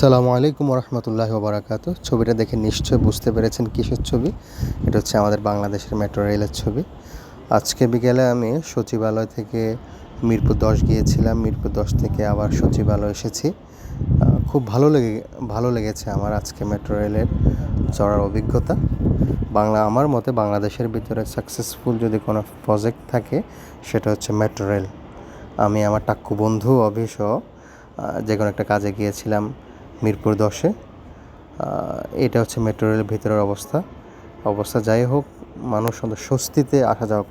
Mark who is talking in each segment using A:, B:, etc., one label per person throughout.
A: সালামু আলাইকুম রহমতুল্লাহ বারাকাতু ছবিটা দেখে নিশ্চয় বুঝতে পেরেছেন কিসের ছবি? এটা হচ্ছে আমাদের বাংলাদেশের মেট্রো রেলের ছবি। আজকে বিকেলে আমি সচিবালয় থেকে মিরপুর দশ গিয়েছিলাম। মিরপুর দশ থেকে আবার সচিবালয় এসেছি। খুব ভালো লেগে, ভালো লেগেছে আমার আজকে মেট্রো রেলের চড়ার অভিজ্ঞতা। বাংলা, আমার মতে বাংলাদেশের ভিতরে সাকসেসফুল যদি কোনো প্রজেক্ট থাকে, সেটা হচ্ছে মেট্রো রেল। আমি আমার টাক্কু বন্ধু অভিসহ যে কোনো একটা কাজে গিয়েছিলাম। মিরপুর দশে। এটা হচ্ছে মেট্রো রেলের ভিতরের অবস্থা। অবস্থা যাই হোক, মানুষ স্বস্তিতে আসা যাওয়া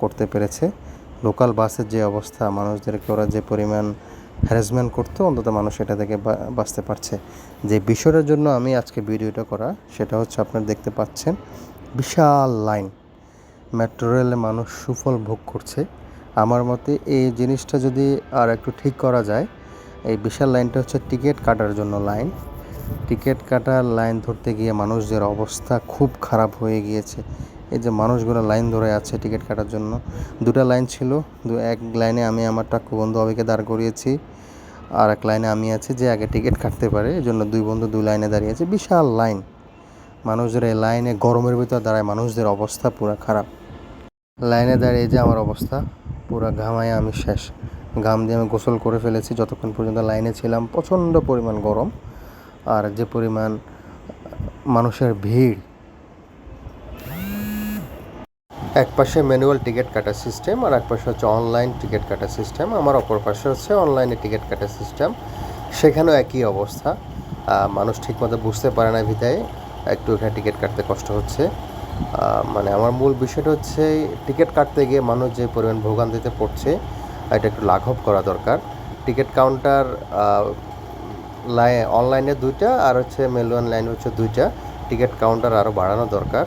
A: করতে পেরেছে। লোকাল বাসের যে অবস্থা, মানুষদেরকে ওরা যে পরিমাণ হ্যারাসমেন্ট করতো, অন্তত মানুষ এটা থেকে বাঁচতে পারছে। যে বিষয়টার জন্য আমি আজকে ভিডিওটা করা, সেটা হচ্ছে আপনারা দেখতে পাচ্ছেন বিশাল লাইন। মেট্রো রেলে মানুষ সুফল ভোগ করছে। আমার মতে এই জিনিসটা যদি আর একটু ঠিক করা যায় এই বিশাল লাইনটা হচ্ছে টিকিট কাটার জন্য লাইন। টিকিট কাটার লাইন ধরতে গিয়ে মানুষদের অবস্থা খুব খারাপ হয়ে গিয়েছে। এই যে মানুষগুলো লাইন ধরে আছে টিকিট কাটার জন্য। দুটো লাইন ছিল, দু এক লাইনে আমি আমার টাকু বন্ধু অবিকে দাঁড় করিয়েছি, আর এক লাইনে আমি আছি যে আগে টিকিট কাটতে পারে, এই জন্য দুই বন্ধু দুই লাইনে দাঁড়িয়ে আছে। বিশাল লাইন। মানুষদের এই লাইনে গরমের ভিতর দাঁড়ায় মানুষদের অবস্থা পুরো খারাপ। লাইনে দাঁড়িয়ে যে আমার অবস্থা, পুরো ঘামায় আমি শেষ। ঘাম দিয়ে আমি গোসল করে ফেলেছি, যতক্ষণ পর্যন্ত লাইনে ছিলাম। প্রচণ্ড পরিমাণ গরম। আর যে পরিমাণ মানুষের ভিড়। এক পাশে ম্যানুয়াল টিকিট কাটার সিস্টেম আর এক পাশে হচ্ছে অনলাইন টিকিট কাটার সিস্টেম। আমার অপর পাশে হচ্ছে অনলাইনে টিকিট কাটার সিস্টেম। সেখানেও একই অবস্থা। মানুষ ঠিকমতো বুঝতে পারে না বিধায় একটু এখানে টিকিট কাটতে কষ্ট হচ্ছে। মানে আমার মূল বিষয়টা হচ্ছে, টিকিট কাটতে গিয়ে মানুষ যে পরিমাণ ভোগান্তিতে পড়ছে এটা একটু লাঘব করা দরকার। টিকিট কাউন্টার লাই অনলাইনে দুইটা আর হচ্ছে মেলুয়ান লাইন হচ্ছে দুইটা। টিকিট কাউন্টার আরও বাড়ানো দরকার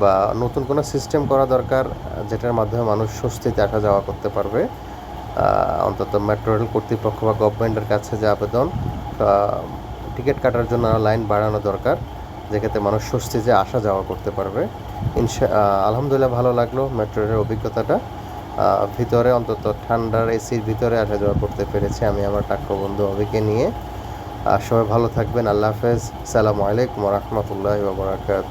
A: বা নতুন কোনো সিস্টেম করা দরকার যেটার মাধ্যমে মানুষ স্বস্তিতে আসা যাওয়া করতে পারবে। অন্তত মেট্রো রেল কর্তৃপক্ষ বা গভর্নমেন্টের কাছে যে আবেদন টিকিট কাটার জন্য লাইন বাড়ানো দরকার। যেক্ষেত্রে মানুষ স্বস্তিতে আসা যাওয়া করতে পারবে। ইনশা আলহামদুলিল্লাহ ভালো লাগল মেট্রো রেলের অভিজ্ঞতাটা। ভিতরে, অন্তত ঠান্ডার এসির ভিতরে আসা যাওয়া করতে পেরেছি আমি আমার টাক্কু বন্ধু অভিকে নিয়ে। সবাই ভালো থাকবেন, আল্লাহ হাফেজ। সালামু আলাইকুম রহমতুল্লাহ বাবরাকাত